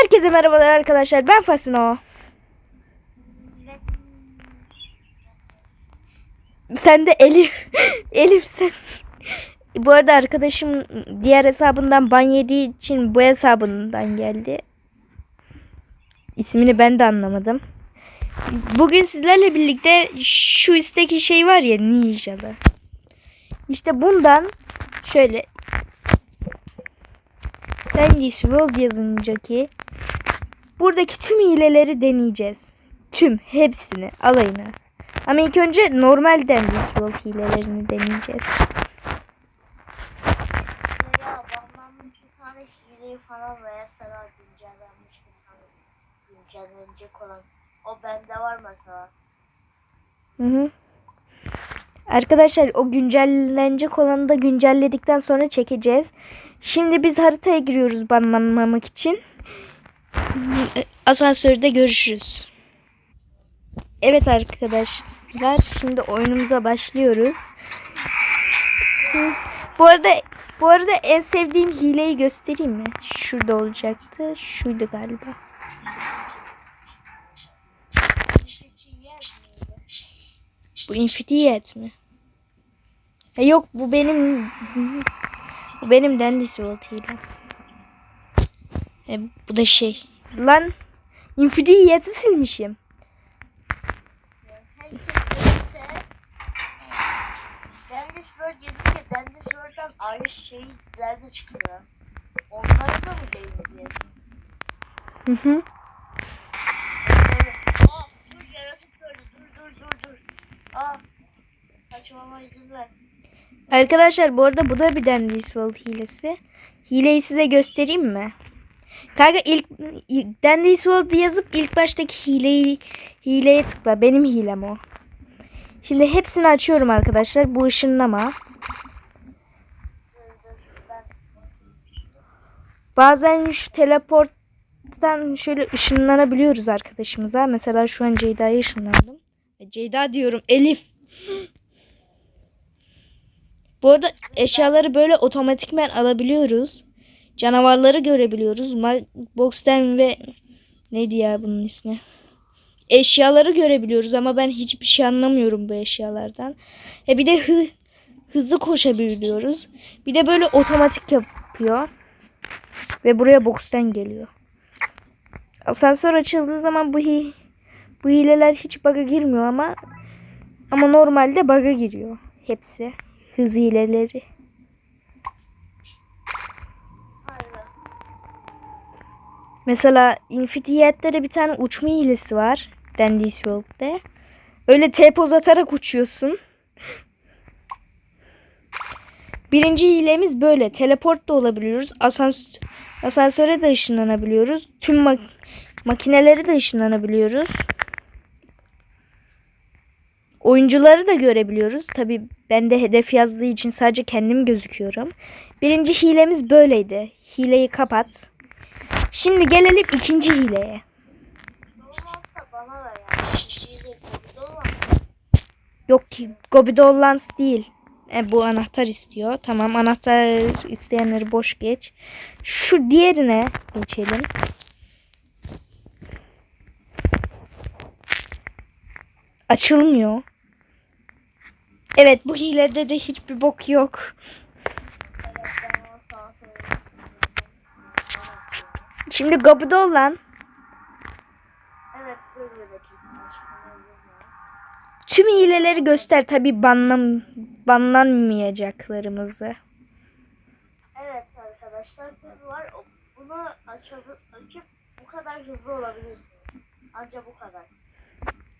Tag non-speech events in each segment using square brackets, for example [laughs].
Herkese merhabalar arkadaşlar. Ben Fasino. Sen de Elif. [laughs] Elif sen. Bu arada arkadaşım diğer hesabından ban yediği için bu hesabından geldi. İsmini ben de anlamadım. Bugün sizlerle birlikte şu üstteki şey var ya Ninja'da. İşte bundan şöyle Dandy World yazınca ki buradaki tüm hileleri deneyeceğiz. Tüm hepsini alayını. Ama ilk önce normal World hilelerini deneyeceğiz. Ya banlanmış bir tane hileyi falan sana güncellenmiş bir tane güncellenecek olan. O bende var mesela. Hı hı. Arkadaşlar o güncellenecek olanı da güncelledikten sonra çekeceğiz. Şimdi biz haritaya giriyoruz banlanmamak için. Asansörde görüşürüz. Evet arkadaşlar şimdi oyunumuza başlıyoruz. Bu arada bu arada en sevdiğim hileyi göstereyim mi? Şurada olacaktı. Şuydu galiba. Bu Infinite mi? Ha yok bu benim bu benim Dandy Sword hilem. E, bu da şey. Lan Infinite'i silmişim. Ayrı şeyler çıkıyor. Onları da mı deneyeceğiz? Hı hı. Aa dur yaratık gördü dur dur dur dur. Aa kaçmama izin ver. Arkadaşlar bu arada bu da bir Dandy Sword hilesi. Hileyi size göstereyim mi? Kanka ilk, Dandy Sword yazıp ilk baştaki hileyi hileye tıkla. Benim hilem o. Şimdi hepsini açıyorum arkadaşlar. Bu ışınlama. Bazen şu teleporttan şöyle ışınlanabiliyoruz arkadaşımıza. Mesela şu an Ceyda'ya ışınlandım. E, Ceyda diyorum Elif. Bu arada eşyaları böyle otomatikmen alabiliyoruz. Canavarları görebiliyoruz. Box'ten ve neydi ya bunun ismi? Eşyaları görebiliyoruz ama ben hiçbir şey anlamıyorum bu eşyalardan. E bir de hı- hızlı koşabiliyoruz. Bir de böyle otomatik yapıyor. Ve buraya box'ten geliyor. Asansör açıldığı zaman bu hi bu hileler hiç bug'a girmiyor ama ama normalde bug'a giriyor hepsi. Hız hileleri. Mesela Infinite'de bir tane uçma hilesi var. Dandy World'de. Öyle T-poz atarak uçuyorsun. Birinci hilemiz böyle. Teleport da olabiliyoruz. Asans asansöre de ışınlanabiliyoruz. Tüm mak makineleri de ışınlanabiliyoruz. Oyuncuları da görebiliyoruz. Tabi ben de hedef yazdığı için sadece kendim gözüküyorum. Birinci hilemiz böyleydi. Hileyi kapat. Şimdi gelelim ikinci hileye. Yok ki Gobido Lance değil. E, bu anahtar istiyor. Tamam anahtar isteyenleri boş geç. Şu diğerine geçelim. Açılmıyor. Evet bu hilede de hiçbir bok yok. Evet ben onu sana söyleyeyim. Şimdi Gobido lan Evet dur bir dakika. Tüm hileleri göster. Tabi banlan banlanmayacaklarımızı. Evet arkadaşlar hız var. Bunu açıp, açıp bu kadar hızlı olabilirsiniz. Ancak bu kadar.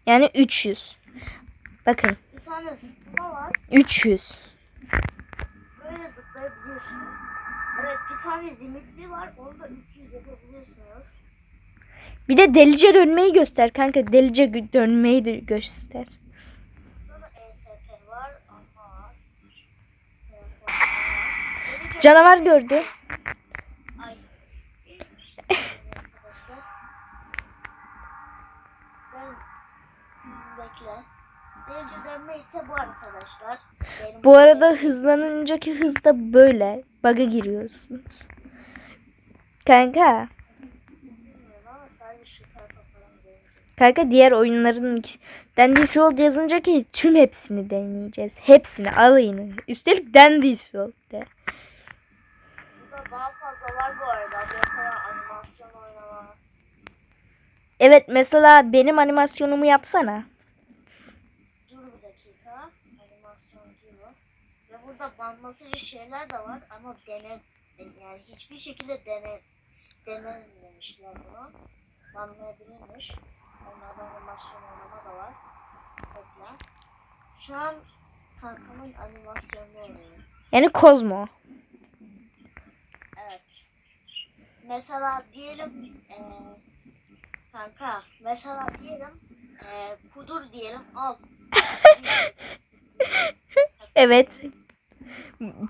Yani 300. Bakın Bir tane zıplama var. 300. Böyle zıplayabiliyorsunuz. Evet bir tane limitli var. Onu da 300 yapabiliyorsunuz. Bir de delice dönmeyi göster kanka. Delice dönmeyi de göster. Gelince- Canavar gördü. Bu arkadaşlar. Bu arada hızlanıncaki hızda böyle Bug'a giriyorsunuz. Kanka. Kanka diğer oyunların Dandy Soul yazınca ki tüm hepsini deneyeceğiz. Hepsini alayını. Üstelik Dandy Soul de. Evet mesela benim animasyonumu yapsana. Burada banlatıcı şeyler de var ama dene yani hiçbir şekilde dene denenmemişler bunu. Banlayabilirmiş. Onlardan animasyon oynama da var. Bekle. Şu an kankamın animasyonunu oynuyor. Yani Kozmo. Evet. Mesela diyelim eee kanka mesela diyelim eee kudur diyelim al. [laughs] Evet.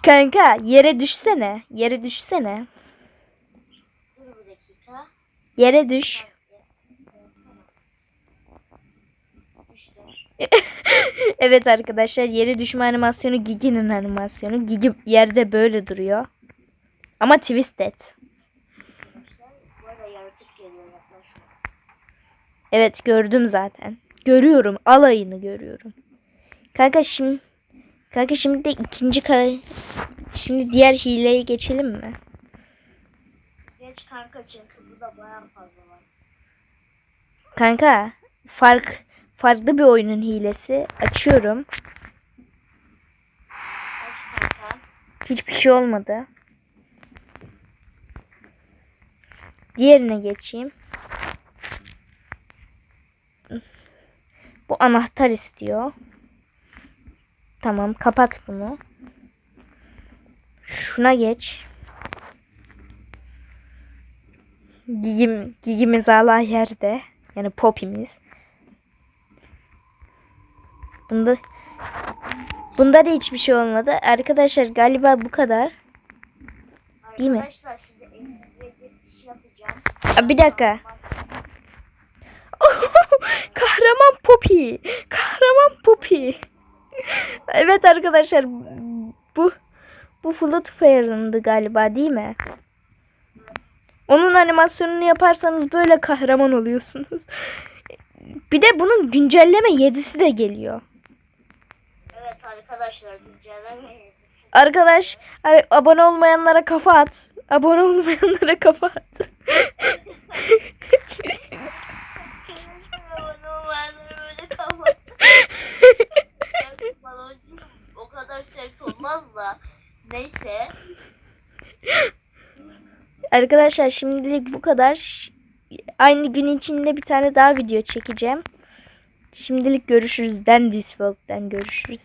Kanka yere düşsene. Yere düşsene. Yere düş. [laughs] Evet arkadaşlar yere düşme animasyonu Gigi'nin animasyonu. Gigi yerde böyle duruyor. Ama twisted. Evet gördüm zaten. Görüyorum. Alayını görüyorum. Kanka şimdi Kanka şimdi de ikinci kare Şimdi diğer hileye geçelim mi? Geç kanka çünkü burada bayağı fazla var. Kanka fark farklı bir oyunun hilesi. Açıyorum. Geç kanka. Hiçbir şey olmadı. Diğerine geçeyim. Bu anahtar istiyor. Tamam kapat bunu. Şuna geç. Gigim, gigimiz hala yerde. Yani popimiz. Bunda Bunda da hiçbir şey olmadı. Arkadaşlar galiba bu kadar. Değil mi? Şey yapacağım. Aa, bir dakika. Kahraman Poppy. [laughs] Kahraman Poppy. Evet arkadaşlar bu bu Flood Fire'ındı galiba değil mi? Onun animasyonunu yaparsanız böyle kahraman oluyorsunuz. Bir de bunun güncelleme 7'si de geliyor. Evet arkadaşlar güncellemeyin. Arkadaş abone olmayanlara kafa at. Abone olmayanlara kafa at. [laughs] o kadar sert olmaz da. Neyse. Arkadaşlar şimdilik bu kadar. Aynı gün içinde bir tane daha video çekeceğim. Şimdilik görüşürüz. Den Disworld'den görüşürüz.